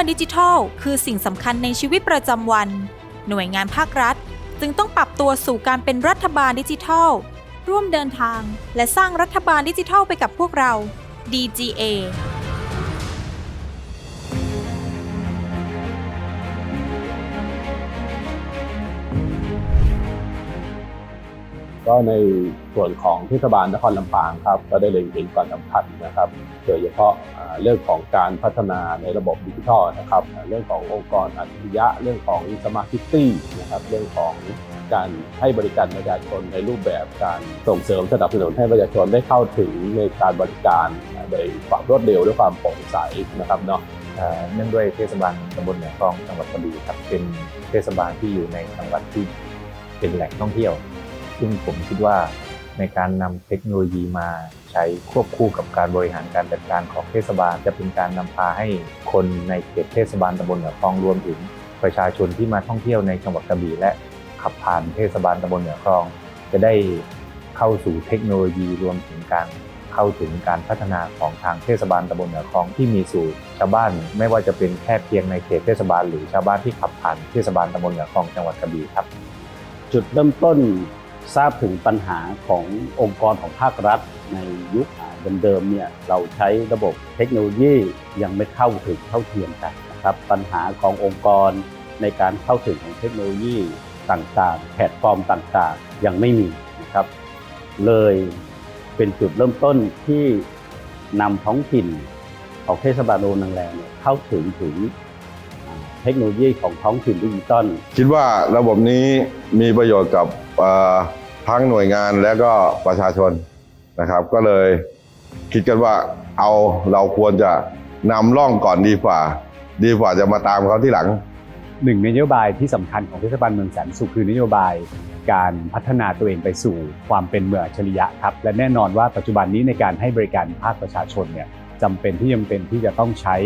มื่อดิจิทัล คือสิ่งสำคัญในชีวิตประจำวัน หน่วยงานภาครัฐ จึงต้องปรับตัวสู่การเป็นรัฐบาลดิจิทัล ร่วมเดินทาง และสร้างรัฐบาลดิจิทัลไปกับพวกเรา DGA ก็ในส่วนของเทศบาลนครลำปางครับ ก็ได้เล็งเห็นความสำคัญนะครับ โดยเฉพาะเรื่องของการพัฒนาในระบบดิจิทัลนะครับ เรื่องขององค์กรอัจฉริยะ เรื่องของสมาร์ทซิตี้นะครับ เรื่องของการให้บริการประชาชนในรูปแบบการส่งเสริมสนับสนุนให้ประชาชนได้เข้าถึงในการบริการโดยความรวดเร็วและความโปร่งใสนะครับเนาะเนื่องด้วยเทศบาลตำบลเหนือคลองจังหวัดกระบี่ครับเป็นเทศบาลที่อยู่ในจังหวัดที่เป็นแหล่งท่องเที่ยว ซึ่งผมคิดว่าในการนำเทคโนโลยีมาใช้ควบคู่กับการบริหารการจัดการของเทศบาล จะเป็นการนำพาให้คนในเขตเทศบาลตำบลเหนือคลองรวมถึงประชาชนที่มาท่องเที่ยวในจังหวัดกระบี่และขับผ่านเทศบาลตำบลเหนือคลอง จะได้เข้าสู่เทคโนโลยีรวมถึงการเข้าถึงการพัฒนาของทางเทศบาลตำบลเหนือคลองที่มีสู่ชาวบ้าน ไม่ว่าจะเป็นแค่เพียงในเขตเทศบาล หรือชาวบ้านที่ขับผ่านเทศบาลตำบลเหนือคลองจังหวัดกระบี่ครับ จุดเริ่มต้น ทราบถึงปัญหาขององค์กรของภาครัฐ ในยุคเดิมๆเนี่ยเราใช้ระบบเทคโนโลยียังไม่เข้าถึงเท่าเทียมกันนะครับปัญหาขององค์กรในการเข้าถึงของเทคโนโลยีต่างๆ แพลตฟอร์มต่างๆ ยังไม่มีนะครับ เลยเป็นจุดเริ่มต้นที่นำท้องถิ่นของเทศบาลโนนางแรงเข้าถึงถึงเทคโนโลยีของท้องถิ่นดิจิตอลคิดว่าระบบนี้มีประโยชน์กับ ทั้งหน่วยงานและก็ประชาชนนะครับ ก็เลยคิดกันว่าเอาเราควรจะนำร่องก่อนดีกว่า ดีกว่าจะมาตามเขาที่หลังหนึ่งนโยบายที่สำคัญของเทศบาลเมืองแสนสุขคือนโยบายการพัฒนาตัวเองไปสู่ความเป็นเมืองอัจฉริยะครับ และแน่นอนว่าปัจจุบันนี้ในการให้บริการภาคประชาชนเนี่ยจำเป็นที่จำเป็นที่จะต้องใช้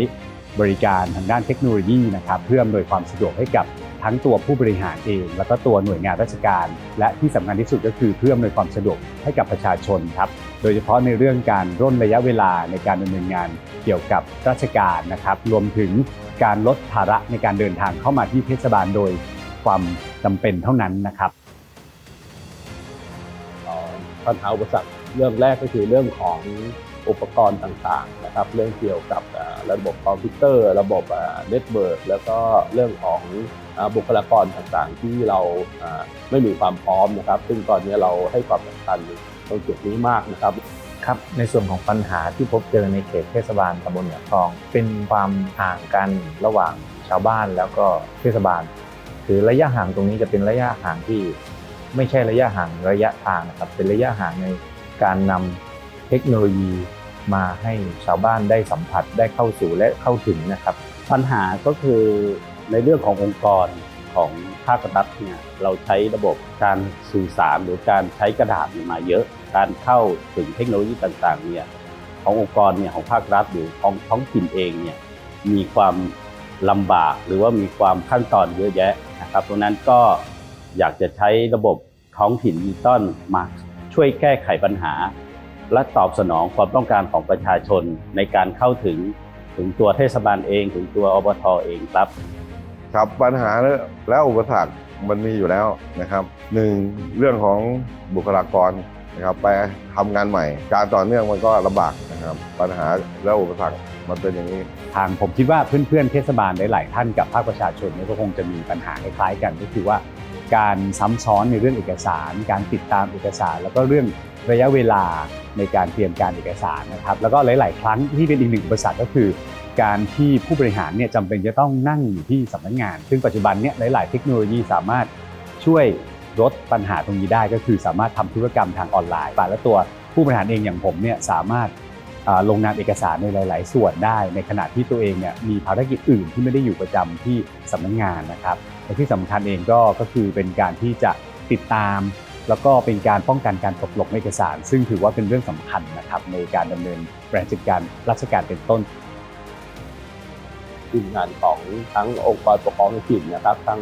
บริการทางด้านเทคโนโลยีนะครับเพื่ออำนวยความสะดวกให้กับ ทั้งตัวผู้บริหารเอง แล้วก็ตัวหน่วยงานราชการ และที่สำคัญที่สุดก็คือเพื่ออำนวยความสะดวกให้กับประชาชนครับโดยเฉพาะในเรื่องการร่นระยะเวลาในการดำเนินงานเกี่ยวกับราชการนะครับ รวมถึงการลดภาระในการเดินทางเข้ามาที่เทศบาลโดยความจำเป็นเท่านั้นนะครับปัญหาอุปสรรคเรื่องแรกก็คือเรื่องของ อุปกรณ์ต่างๆนะครับเรื่องเกี่ยวกับระบบคอมพิวเตอร์ ระบบเน็ตเวิร์กแล้วก็เรื่องของบุคลากรต่างๆ ที่เราไม่มีความพร้อมนะครับ ซึ่งตอนนี้เราให้ความสำคัญตรงจุดนี้มากนะครับครับในส่วนของปัญหาที่พบเจอในเขตเทศบาลตำบลเหนือคลอง เป็นความห่างกันระหว่างชาวบ้านแล้วก็เทศบาล คือระยะห่างตรงนี้จะเป็นระยะห่างที่ไม่ใช่ระยะห่างระยะทางนะครับเป็นระยะห่างในการนำเทคโนโลยี มาให้ชาวบ้านได้สัมผัสได้เข้าสู่และเข้าถึงนะครับ ปัญหาก็คือในเรื่องขององค์กรของภาครัฐเนี่ยเราใช้ระบบการสื่อสารหรือการใช้กระดาษมาเยอะ การเข้าถึงเทคโนโลยีต่างๆเนี่ยขององค์กรเนี่ยของภาครัฐหรือของท้องถิ่นเองเนี่ยมีความลำบากหรือว่ามีความขั้นตอนเยอะแยะนะครับเพราะนั้นก็อยากจะใช้ระบบท้องถิ่นดิจิตอลมาช่วยแก้ไขปัญหา และตอบสนองความต้องการของประชาชนในการเข้าถึงถึงตัวเทศบาลเอง ถึงตัวอบทเองครับ ครับปัญหาและอุปสรรคมันมีอยู่แล้วนะครับหนึ่งเรื่องของบุคลากรนะครับไปทำงานใหม่ การต่อเนื่องมันก็ลำบากนะครับ ปัญหาและอุปสรรคมันเป็นอย่างนี้ ทางผมคิดว่าเพื่อนๆเทศบาลหลายๆท่านกับภาคประชาชนเนี่ยก็คงจะมีปัญหาคล้ายๆกันก็คือว่า การซ้ำซ้อนในเรื่องเอกสาร การติดตามเอกสาร แล้วก็เรื่องระยะเวลาในการเตรียมการเอกสารนะครับ แล้วก็หลาย ๆ ครั้งที่เป็นอีกหนึ่งอุปสรรคก็คือ การที่ผู้บริหารเนี่ยจำเป็นจะต้องนั่งอยู่ที่สำนักงาน ซึ่งปัจจุบันเนี่ยหลาย ๆ เทคโนโลยีสามารถช่วยลดปัญหาตรงนี้ได้ก็คือสามารถทำธุรกรรมทางออนไลน์และตัวผู้บริหารเองอย่างผมเนี่ยสามารถ ลงนามเอกสารในหลาย ๆ ส่วนได้ในขณะที่ตัวเองเนี่ยมีภารกิจอื่นที่ไม่ได้อยู่ประจำที่สำนักงานนะครับและที่สำคัญเองก็ก็คือเป็นการที่จะติดตาม แล้วก็เป็นการป้องกันการตกหล่นเอกสาร ซึ่งถือว่าเป็นเรื่องสำคัญนะครับในการดำเนินบริหารจัดการราชการเป็นต้น ทีมงานของทั้งองค์กรปกครองท้องถิ่นนะครับทั้ง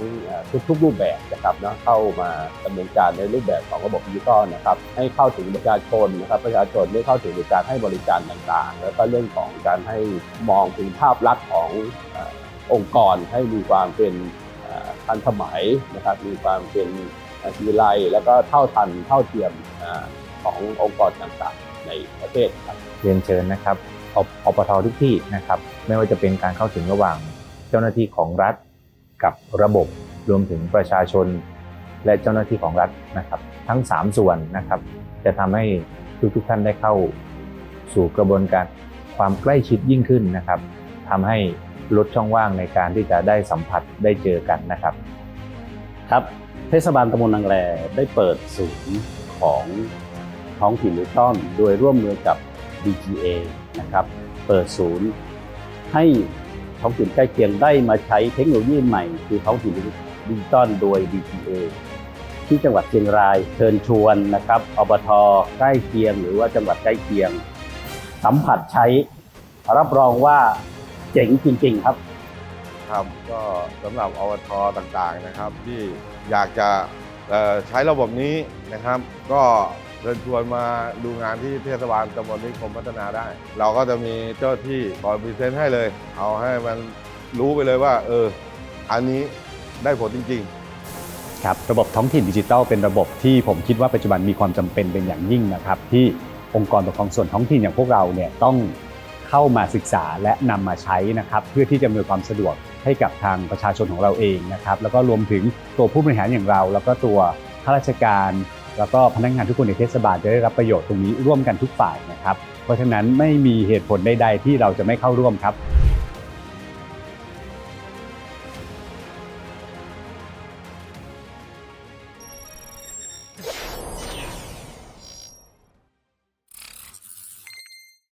ทุกๆรูปแบบนะครับเนาะเข้ามาดำเนินการในรูปแบบของระบบดิจิทัลนะครับให้เข้าถึงประชาชนนะครับประชาชนได้เข้าถึงการให้บริการต่างๆ แล้วก็เรื่องของการให้มองถึงภาพลักษณ์ขององค์กรให้มีความเป็นทันสมัยนะครับมีความเป็นวิไลแล้วก็เท่าทันเท่าเทียมขององค์กรต่างๆ ในประเทศครับเรียนเชิญนะครับ ออปททุกที่นะครับ ไม่ว่าจะเป็นการเข้าถึงระหว่างเจ้าหน้าที่ของรัฐกับระบบรวมถึงประชาชน และเจ้าหน้าที่ของรัฐนะครับ ทั้ง 3 ส่วนนะครับ จะทำให้ทุกๆท่านได้เข้าสู่กระบวนการความใกล้ชิดยิ่งขึ้นนะครับทำให้ลดช่องว่างในการที่จะได้สัมผัสได้เจอกันนะครับ ครับเทศบาลตำบลนางแลได้เปิดศูนย์ของท้องถิ่นดิจิตอลโดยร่วมมือกับ DGA นะครับ เปิดศูนย์ ให้ท้องถิ่นใกล้เคียงได้มาใช้เทคโนโลยีใหม่ คือท้องถิ่นดิจิตอลโดย DGA ที่จังหวัดเชียงรายเชิญชวนนะครับอบทใกล้เคียงหรือว่าจังหวัดใกล้เคียง สัมผัสใช้ รับรองว่าเจ๋งจริง ๆ ครับครับก็สำหรับอวทต่างๆนะครับ ที่อยากจะใช้ระบบนี้นะครับ ก็ เชิญชวนมาดูงานที่เทศบาลตำบลนิคมพัฒนาได้ เราก็จะมีเจ้าที่คอยพรีเซนต์ให้เลย เอาให้มันรู้ไปเลยว่า เออ อันนี้ได้ผลจริง ๆครับระบบท้องถิ่นดิจิทัลเป็นระบบที่ผมคิดว่าปัจจุบันมีความจำเป็นเป็นอย่างยิ่งนะครับ ที่องค์กรปกครองส่วนท้องถิ่นอย่างพวกเราเนี่ยต้องเข้ามาศึกษาและนำมาใช้นะครับเพื่อที่จะอำนวยความสะดวกให้กับทางประชาชนของเราเองนะครับแล้วก็รวมถึงตัวผู้บริหารอย่างเรา แล้วก็ตัวข้าราชการ แล้วก็พนักงานทุกคนในเทศบาลจะได้รับประโยชน์ตรงนี้ร่วมกันทุกฝ่ายนะครับ เพราะฉะนั้นไม่มีเหตุผลใดๆที่เราจะไม่เข้าร่วมครับ